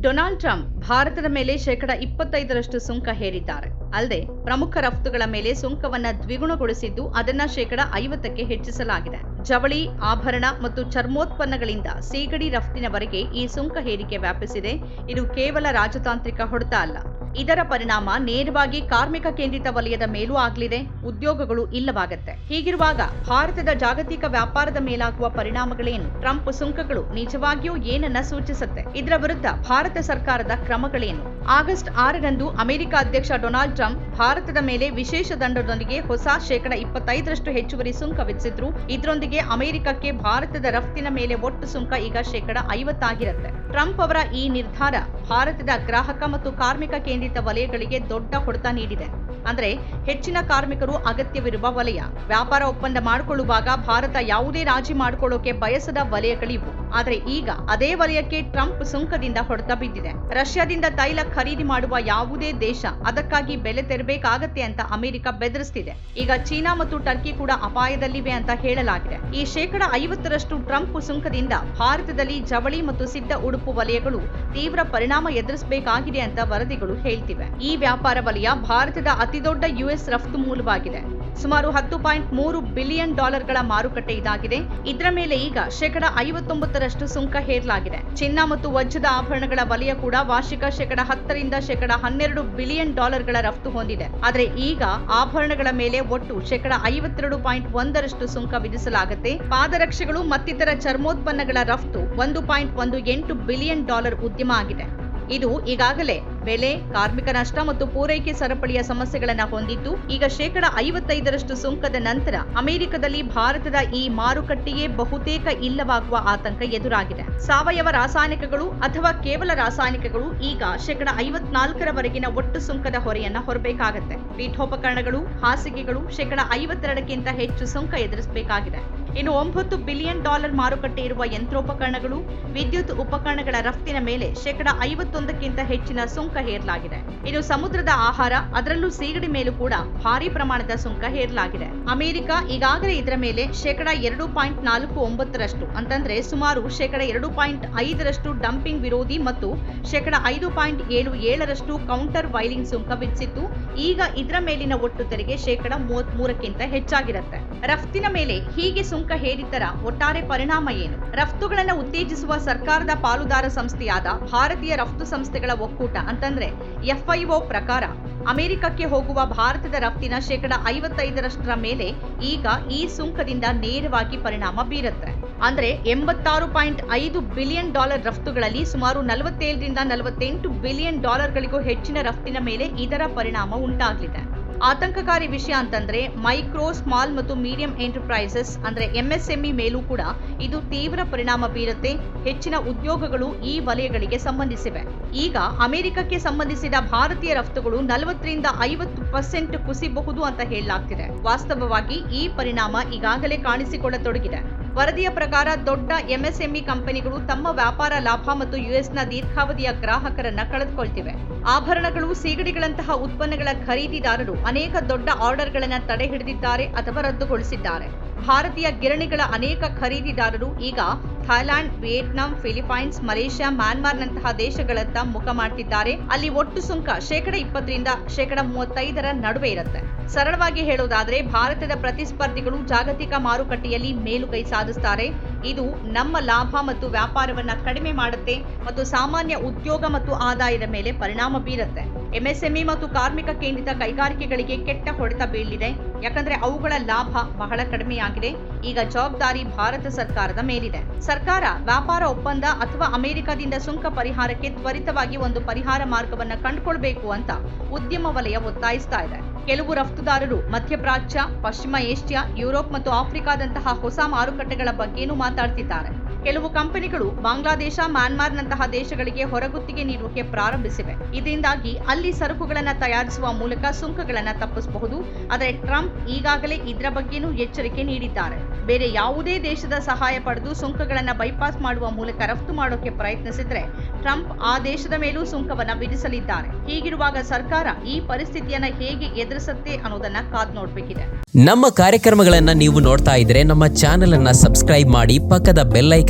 Donald Trump ಭಾರತದ ಮೇಲೆ ಶೇಕಡ ಇಪ್ಪತ್ತೈದರಷ್ಟು ಸುಂಕ ಹೇರಿದ್ದಾರೆ. ಅಲ್ಲದೆ, ಪ್ರಮುಖ ರಫ್ತುಗಳ ಮೇಲೆ ಸುಂಕವನ್ನ ದ್ವಿಗುಣಗೊಳಿಸಿದ್ದು ಅದನ್ನ ಶೇಕಡ ಐವತ್ತಕ್ಕೆ ಹೆಚ್ಚಿಸಲಾಗಿದೆ. ಜವಳಿ, ಆಭರಣ ಮತ್ತು ಚರ್ಮೋತ್ಪನ್ನಗಳಿಂದ ಸೀಗಡಿ ರಫ್ತಿನವರೆಗೆ ಈ ಸುಂಕ ಹೇರಿಕೆ ವ್ಯಾಪಿಸಿದೆ. ಇದು ಕೇವಲ ರಾಜತಾಂತ್ರಿಕ ಹೊಡೆತ ಅಲ್ಲ. ಇದರ ಪರಿಣಾಮ ನೇರವಾಗಿ ಕಾರ್ಮಿಕ ಕೇಂದ್ರಿತ ವಲಯದ ಮೇಲೂ ಆಗಲಿದೆ. ಉದ್ಯೋಗಗಳು ಇಲ್ಲವಾಗತ್ತೆ. ಹೀಗಿರುವಾಗ ಭಾರತದ ಜಾಗತಿಕ ವ್ಯಾಪಾರದ ಮೇಲಾಗುವ ಪರಿಣಾಮಗಳೇನು? ಟ್ರಂಪ್ ಸುಂಕಗಳು ನಿಜವಾಗಿಯೂ ಏನನ್ನ ಸೂಚಿಸುತ್ತೆ? ಇದರ ವಿರುದ್ಧ ಭಾರತ ಸರ್ಕಾರದ ಕ್ರಮಗಳೇನು? ಆಗಸ್ಟ್ ಆರರಂದು ಅಮೆರಿಕ ಅಧ್ಯಕ್ಷ ಡೊನಾಲ್ಡ್ ಟ್ರಂಪ್ ಭಾರತದ ಮೇಲೆ ವಿಶೇಷ ದಂಡದೊಂದಿಗೆ ಹೊಸ ಶೇಕಡ ಇಪ್ಪತ್ತೈದರಷ್ಟು ಹೆಚ್ಚುವರಿ ಸುಂಕ ವಿಧಿಸಿದ್ರು. ಇದರೊಂದಿಗೆ ಅಮೆರಿಕಕ್ಕೆ ಭಾರತದ ರಫ್ತಿನ ಮೇಲೆ ಒಟ್ಟು ಸುಂಕ ಈಗ ಶೇಕಡ ಐವತ್ತಾಗಿರುತ್ತೆ. ಟ್ರಂಪ್ ಅವರ ಈ ನಿರ್ಧಾರ ಭಾರತದ ಗ್ರಾಹಕ ಮತ್ತು ಕಾರ್ಮಿಕ ಕೇಂದ್ರಿತ ವಲಯಗಳಿಗೆ ದೊಡ್ಡ ಹೊಡೆತ ನೀಡಿದೆ. ಅಂದರೆ ಹೆಚ್ಚಿನ ಕಾರ್ಮಿಕರು ಅಗತ್ಯವಿರುವ ವಲಯ. ವ್ಯಾಪಾರ ಒಪ್ಪಂದ ಮಾಡಿಕೊಳ್ಳುವಾಗ ಭಾರತ ಯಾವುದೇ ರಾಜಿ ಮಾಡಿಕೊಳ್ಳೋಕೆ ಬಯಸದ ವಲಯಗಳಿವು. ಆದರೆ ಈಗ ಅದೇ ವಲಯಕ್ಕೆ ಟ್ರಂಪ್ ಸುಂಕದಿಂದ ಹೊಡೆತ ಬಿದ್ದಿದೆ. ರಷ್ಯಾದಿಂದ ತೈಲ ಖರೀದಿ ಮಾಡುವ ಯಾವುದೇ ದೇಶ ಅದಕ್ಕಾಗಿ ಬೆಲೆ ತೆರಬೇಕಾಗತ್ತೆ ಅಂತ ಅಮೆರಿಕ ಬೆದರಿಸ್ತಿದೆ. ಈಗ ಚೀನಾ ಮತ್ತು ಟರ್ಕಿ ಕೂಡ ಅಪಾಯದಲ್ಲಿವೆ ಅಂತ ಹೇಳಲಾಗಿದೆ. ಈ ಶೇಕಡ ಐವತ್ತರಷ್ಟು ಟ್ರಂಪ್ ಸುಂಕದಿಂದ ಭಾರತದಲ್ಲಿ ಜವಳಿ ಮತ್ತು ಸಿದ್ಧ ಉಡುಪು ವಲಯಗಳು ತೀವ್ರ ಪರಿಣಾಮ ಎದುರಿಸಬೇಕಾಗಿದೆ ಅಂತ ವರದಿಗಳು ಹೇಳ್ತಿವೆ. ಈ ವ್ಯಾಪಾರ ವಲಯ ಭಾರತದ ಅತಿದೊಡ್ಡ ಯುಎಸ್ ರಫ್ತು ಮೂಲವಾಗಿದೆ. ಸುಮಾರು ಹತ್ತು ಪಾಯಿಂಟ್ ಮೂರು ಬಿಲಿಯನ್ ಡಾಲರ್ಗಳ ಮಾರುಕಟ್ಟೆ ಇದಾಗಿದೆ. ಇದರ ಮೇಲೆ ಈಗ ಶೇಕಡ ಐವತ್ತೊಂಬತ್ತರಷ್ಟು ಸುಂಕ ಹೇರಲಾಗಿದೆ. ಚಿನ್ನ ಮತ್ತು ವಜ್ರದ ಆಭರಣಗಳ ವಲಯ ಕೂಡ ವಾರ್ಷಿಕ ಶೇಕಡ ಹತ್ತರಿಂದ ಶೇಕಡ ಹನ್ನೆರಡು ಬಿಲಿಯನ್ ಡಾಲರ್ಗಳ ರಫ್ತು ಹೊಂದಿದೆ. ಆದರೆ ಈಗ ಆಭರಣಗಳ ಮೇಲೆ ಒಟ್ಟು ಶೇಕಡ ಐವತ್ತೆರಡು ಪಾಯಿಂಟ್ ಒಂದರಷ್ಟು ಸುಂಕ ವಿಧಿಸಲಾಗುತ್ತೆ. ಪಾದರಕ್ಷೆಗಳು ಮತ್ತಿತರ ಚರ್ಮೋತ್ಪನ್ನಗಳ ರಫ್ತು ಒಂದು ಪಾಯಿಂಟ್ ಒಂದು ಎಂಟು ಬಿಲಿಯನ್ ಡಾಲರ್ ಉದ್ಯಮ ಆಗಿದೆ. ಇದು ಈಗಾಗಲೇ ಬೆಲೆ, ಕಾರ್ಮಿಕ ನಷ್ಟ ಮತ್ತು ಪೂರೈಕೆ ಸರಪಳಿಯ ಸಮಸ್ಯೆಗಳನ್ನು ಹೊಂದಿದ್ದು, ಈಗ ಶೇಕಡ ಐವತ್ತೈದರಷ್ಟು ಸುಂಕದ ನಂತರ ಅಮೆರಿಕದಲ್ಲಿ ಭಾರತದ ಈ ಮಾರುಕಟ್ಟೆಯೇ ಬಹುತೇಕ ಇಲ್ಲವಾಗುವ ಆತಂಕ ಎದುರಾಗಿದೆ. ಸಾವಯವ ರಾಸಾಯನಿಕಗಳು ಅಥವಾ ಕೇವಲ ರಾಸಾಯನಿಕಗಳು ಈಗ ಶೇಕಡ ಐವತ್ನಾಲ್ಕರವರೆಗಿನ ಒಟ್ಟು ಸುಂಕದ ಹೊರೆಯನ್ನ ಹೊರಬೇಕಾಗತ್ತೆ. ಪೀಠೋಪಕರಣಗಳು, ಹಾಸಿಗೆಗಳು ಶೇಕಡ ಐವತ್ತೆರಡಕ್ಕಿಂತ ಹೆಚ್ಚು ಸುಂಕ ಎದುರಿಸಬೇಕಾಗಿದೆ. ಇನ್ನು ಒಂಬತ್ತು ಬಿಲಿಯನ್ ಡಾಲರ್ ಮಾರುಕಟ್ಟೆ ಇರುವ ಯಂತ್ರೋಪಕರಣಗಳು, ವಿದ್ಯುತ್ ಉಪಕರಣಗಳ ರಫ್ತಿನ ಮೇಲೆ ಶೇಕಡ ಐವತ್ತೊಂದಕ್ಕಿಂತ ಹೆಚ್ಚಿನ ಸುಂಕ ಹೇರಲಾಗಿದೆ. ಇನ್ನು ಸಮುದ್ರದ ಆಹಾರ, ಅದರಲ್ಲೂ ಸೀಗಡಿ ಮೇಲೂ ಕೂಡ ಭಾರಿ ಪ್ರಮಾಣದ ಸುಂಕ ಹೇರಲಾಗಿದೆ. ಅಮೆರಿಕ ಈಗಾಗಲೇ ಇದರ ಮೇಲೆ ಶೇಕಡ ಎರಡು ಪಾಯಿಂಟ್ ನಾಲ್ಕು ಒಂಬತ್ತರಷ್ಟು, ಅಂತಂದ್ರೆ ಸುಮಾರು ಶೇಕಡ ಎರಡು ಪಾಯಿಂಟ್ ಐದರಷ್ಟು ಡಂಪಿಂಗ್ ವಿರೋಧಿ ಮತ್ತು ಶೇಕಡ ಐದು ಪಾಯಿಂಟ್ ಏಳು ಏಳರಷ್ಟು ಕೌಂಟರ್ ವೈಲಿಂಗ್ ಸುಂಕ ವಿಧಿಸಿತ್ತು ಈಗ ಇದರ ಮೇಲಿನ ಒಟ್ಟು ತೆರಿಗೆ ಶೇಕಡ ಮೂವತ್ತ್ ಮೂರಕ್ಕಿಂತ ಹೆಚ್ಚಾಗಿರುತ್ತೆ. ರಫ್ತಿನ ಮೇಲೆ ಹೀಗೆ ಹೇರಿದ್ದರ ಒಟ್ಟಾರೆ ಪರಿಣಾಮ ಏನು? ರಫ್ತುಗಳನ್ನು ಉತ್ತೇಜಿಸುವ ಸರ್ಕಾರದ ಪಾಲುದಾರ ಸಂಸ್ಥೆಯಾದ ಭಾರತೀಯ ರಫ್ತು ಸಂಸ್ಥೆಗಳ ಒಕ್ಕೂಟ ಅಂತಂದ್ರೆ ಎಫ್ಐಒ ಪ್ರಕಾರ ಅಮೆರಿಕಕ್ಕೆ ಹೋಗುವ ಭಾರತದ ರಫ್ತಿನ ಶೇಕಡ ಐವತ್ತೈದರಷ್ಟರ ಮೇಲೆ ಈಗ ಈ ಸುಂಕದಿಂದ ನೇರವಾಗಿ ಪರಿಣಾಮ ಬೀರುತ್ತೆ. ಅಂದ್ರೆ ಎಂಬತ್ತಾರು ಪಾಯಿಂಟ್ ಐದು ಬಿಲಿಯನ್ ಡಾಲರ್ ರಫ್ತುಗಳಲ್ಲಿ ಸುಮಾರು ನಲವತ್ತೇಳರಿಂದ ನಲವತ್ತೆಂಟು ಬಿಲಿಯನ್ ಡಾಲರ್ಗಳಿಗೂ ಹೆಚ್ಚಿನ ರಫ್ತಿನ ಮೇಲೆ ಇದರ ಪರಿಣಾಮ ಉಂಟಾಗಲಿದೆ. ಆತಂಕಕಾರಿ ವಿಷಯ ಅಂತಂದ್ರೆ ಮೈಕ್ರೋ, ಸ್ಮಾಲ್ ಮತ್ತು ಮೀಡಿಯಂ ಎಂಟರ್ಪ್ರೈಸಸ್ ಅಂದ್ರೆ ಎಂಎಸ್ಎಂಇ ಮೇಲೂ ಕೂಡ ಇದು ತೀವ್ರ ಪರಿಣಾಮ ಬೀರುತ್ತೆ. ಹೆಚ್ಚಿನ ಉದ್ಯೋಗಗಳು ಈ ವಲಯಗಳಿಗೆ ಸಂಬಂಧಿಸಿವೆ. ಈಗ ಅಮೆರಿಕಕ್ಕೆ ಸಂಬಂಧಿಸಿದ ಭಾರತೀಯ ರಫ್ತುಗಳು ನಲವತ್ತರಿಂದ ಐವತ್ತು ಪರ್ಸೆಂಟ್ ಕುಸಿಬಹುದು ಅಂತ ಹೇಳಲಾಗ್ತಿದೆ. ವಾಸ್ತವವಾಗಿ ಈ ಪರಿಣಾಮ ಈಗಾಗಲೇ ಕಾಣಿಸಿಕೊಳ್ಳತೊಡಗಿದೆ. ವರದಿಯ ಪ್ರಕಾರ ದೊಡ್ಡ ಎಂಎಸ್ಎಂಇ ಕಂಪನಿಗಳು ತಮ್ಮ ವ್ಯಾಪಾರ ಲಾಭ ಮತ್ತು ಯುಎಸ್ನ ದೀರ್ಘಾವಧಿಯ ಗ್ರಾಹಕರನ್ನ ಕಳೆದುಕೊಳ್ತಿವೆ. ಆಭರಣಗಳು, ಸೀಗಡಿಗಳಂತಹ ಉತ್ಪನ್ನಗಳ ಖರೀದಿದಾರರು ಅನೇಕ ದೊಡ್ಡ ಆರ್ಡರ್ಗಳನ್ನು ತಡೆ ಹಿಡಿದಿದ್ದಾರೆ ಅಥವಾ ರದ್ದುಗೊಳಿಸಿದ್ದಾರೆ. ಭಾರತೀಯ ಗಿರಣಿಗಳ ಅನೇಕ ಖರೀದಿದಾರರು ಈಗ ಥೈಲ್ಯಾಂಡ್ ವಿಯೆಟ್ನಾಂ, ಫಿಲಿಪೈನ್ಸ್, ಮಲೇಷ್ಯಾ, ಮ್ಯಾನ್ಮಾರ್ನಂತಹ ದೇಶಗಳತ್ತ ಮುಖ ಮಾಡ್ತಿದ್ದಾರೆ. ಅಲ್ಲಿ ಒಟ್ಟು ಸುಂಕ ಶೇಕಡ ಇಪ್ಪತ್ತರಿಂದ ಶೇಕಡ ಮೂವತ್ತೈದರ ನಡುವೆ ಇರುತ್ತೆ. ಸರಳವಾಗಿ ಹೇಳೋದಾದ್ರೆ, ಭಾರತದ ಪ್ರತಿಸ್ಪರ್ಧಿಗಳು ಜಾಗತಿಕ ಮಾರುಕಟ್ಟೆಯಲ್ಲಿ ಮೇಲುಗೈ ಸಾಧಿಸ್ತಾರೆ. ಇದು ನಮ್ಮ ಲಾಭ ಮತ್ತು ವ್ಯಾಪಾರವನ್ನು ಕಡಿಮೆ ಮಾಡುತ್ತೆ ಮತ್ತು ಸಾಮಾನ್ಯ ಉದ್ಯೋಗ ಮತ್ತು ಆದಾಯದ ಮೇಲೆ ಪರಿಣಾಮ ಬೀರುತ್ತೆ. ಎಂಎಸ್ಎಂಇ ಮತ್ತು ಕಾರ್ಮಿಕ ಕೇಂದ್ರಿತ ಕೈಗಾರಿಕೆಗಳಿಗೆ ಕೆಟ್ಟ ಹೊಡೆತ ಬೀಳಿದೆ ಯಾಕಂದ್ರೆ ಅವುಗಳ ಲಾಭ ಬಹಳ ಕಡಿಮೆಯಾಗಿದೆ. ಈಗ ಜವಾಬ್ದಾರಿ ಭಾರತ ಸರ್ಕಾರದ ಮೇಲಿದೆ. ಸರ್ಕಾರ ವ್ಯಾಪಾರ ಒಪ್ಪಂದ ಅಥವಾ ಅಮೆರಿಕದಿಂದ ಸುಂಕ ಪರಿಹಾರಕ್ಕೆ ತ್ವರಿತವಾಗಿ ಒಂದು ಪರಿಹಾರ ಮಾರ್ಗವನ್ನು ಕಂಡುಕೊಳ್ಬೇಕು ಅಂತ ಉದ್ಯಮ ವಲಯ ಒತ್ತಾಯಿಸ್ತಾ ಇದೆ. ಕೆಲವು ರಫ್ತುದಾರರು ಮಧ್ಯಪ್ರಾಚ್ಯ ಪಶ್ಚಿಮ ಏಷ್ಯಾ ಯುರೋಪ್ ಮತ್ತು ಆಫ್ರಿಕಾದಂತಹ ಹೊಸ ಮಾರುಕಟ್ಟೆಗಳ ಬಗ್ಗೆನೂ ಮಾತಾಡ್ತಿದ್ದಾರೆ. ಕೆಲವು ಕಂಪನಿಗಳು ಬಾಂಗ್ಲಾದೇಶ, ಮ್ಯಾನ್ಮಾರ್ನಂತಹ ದೇಶಗಳಿಗೆ ಹೊರಗುತ್ತಿಗೆ ನೀಡುವಿಕೆ ಪ್ರಾರಂಭಿಸಿವೆ. ಇದರಿಂದಾಗಿ ಅಲ್ಲಿ ಸರಕುಗಳನ್ನು ತಯಾರಿಸುವ ಮೂಲಕ ಸುಂಕಗಳನ್ನು ತಪ್ಪಿಸಬಹುದು. ಆದರೆ ಟ್ರಂಪ್ ಈಗಾಗಲೇ ಇದರ ಬಗ್ಗೆನೂ ಎಚ್ಚರಿಕೆ ನೀಡಿದ್ದಾರೆ. ಬೇರೆ ಯಾವುದೇ ದೇಶದ ಸಹಾಯ ಪಡೆದು ಸುಂಕಗಳನ್ನು ಬೈಪಾಸ್ ಮಾಡುವ ಮೂಲಕ ರಫ್ತು ಮಾಡೋಕೆ ಪ್ರಯತ್ನಿಸಿದ್ರೆ ಟ್ರಂಪ್ ಆ ದೇಶದ ಮೇಲೂ ಸುಂಕವನ್ನು ವಿಧಿಸಲಿದ್ದಾರೆ. ಹೀಗಿರುವಾಗ ಸರ್ಕಾರ ಈ ಪರಿಸ್ಥಿತಿಯನ್ನ ಹೇಗೆ ಎದುರಿಸುತ್ತೆ ಅನ್ನೋದನ್ನ ಕಾದ್ ನೋಡಬೇಕಿದೆ. ನಮ್ಮ ಕಾರ್ಯಕ್ರಮಗಳನ್ನ ನೀವು ನೋಡ್ತಾ ಇದ್ರೆ ನಮ್ಮ ಚಾನೆಲ್ ಅನ್ನ ಸಬ್ಸ್ಕ್ರೈಬ್ ಮಾಡಿ ಪಕ್ಕದ ಬೆಲ್ ಐಕನ್